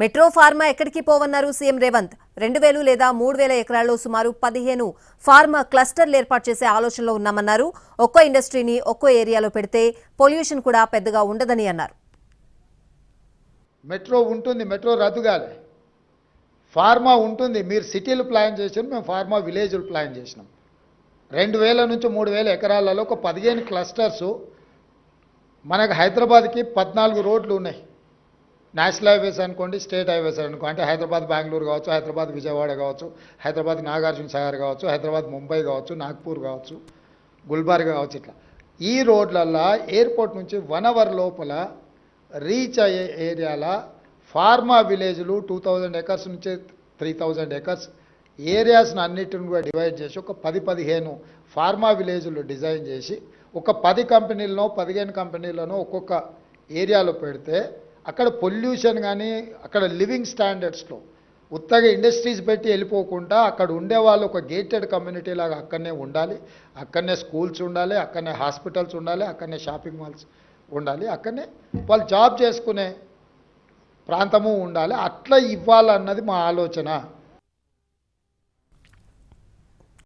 Metro pharma ఎక్కడికి పోవన్నారు CM Revanth? రెండు వేలు లేదా మూడు వేల ఎకరాల్లో సుమారు పదిహేను ఫార్మా క్లస్టర్లు ఏర్పాటు చేసే ఆలోచనలో ఉన్నామన్నారు. ఒక్కో ఇండస్ట్రీని ఒక్కో ఏరియాలో పెడితే పొల్యూషన్ కూడా పెద్దగా ఉండదని అన్నారు. మెట్రో ఉంటుంది మెట్రో రద్దు కాలే. ఫార్మా ఉంటుంది మీరు సిటీలు ప్లాన్ చేసారు మేము ఫార్మా విలేజ్లు ప్లాన్ చేసినాం. రెండు వేల నుంచి మూడు వేల ఎకరాలలో ఒక పదిహేను క్లస్టర్సు మనకు హైదరాబాద్కి పద్నాలుగు రోడ్లు ఉన్నాయి. నేషనల్ హైవేస్ అనుకోండి స్టేట్ హైవేస్ అనుకో అంటే హైదరాబాద్ బెంగళూరు కావచ్చు హైదరాబాద్ విజయవాడ కావచ్చు హైదరాబాద్ నాగార్జున సాగర్ కావచ్చు హైదరాబాద్ ముంబై కావచ్చు నాగ్పూర్ కావచ్చు గుల్బర్గా కావచ్చు ఇట్లా. ఈ రోడ్లల్లో ఎయిర్పోర్ట్ నుంచి వన్ అవర్ లోపల రీచ్ అయ్యే ఏరియాల ఫార్మా విలేజ్లు టూ థౌజండ్ ఎకర్స్ నుంచి త్రీ థౌజండ్ ఎకర్స్. ఏరియాస్ని అన్నిటిని కూడా డివైడ్ చేసి ఒక పది పదిహేను ఫార్మా విలేజ్లు డిజైన్ చేసి ఒక పది కంపెనీలను పదిహేను కంపెనీలను ఒక్కొక్క ఏరియాలో పెడితే అక్కడ పొల్యూషన్ కానీ అక్కడ లివింగ్ స్టాండర్డ్స్లో ఉత్తగా ఇండస్ట్రీస్ పెట్టి వెళ్ళిపోకుండా అక్కడ ఉండే వాళ్ళు ఒక గేటెడ్ కమ్యూనిటీ లాగా అక్కడనే ఉండాలి. అక్కడనే స్కూల్స్ ఉండాలి అక్కడనే హాస్పిటల్స్ ఉండాలి అక్కడనే షాపింగ్ మాల్స్ ఉండాలి అక్కడనే వాళ్ళు జాబ్ చేసుకునే ప్రాంతము ఉండాలి. అట్లా ఇవ్వాలన్నది మా ఆలోచన.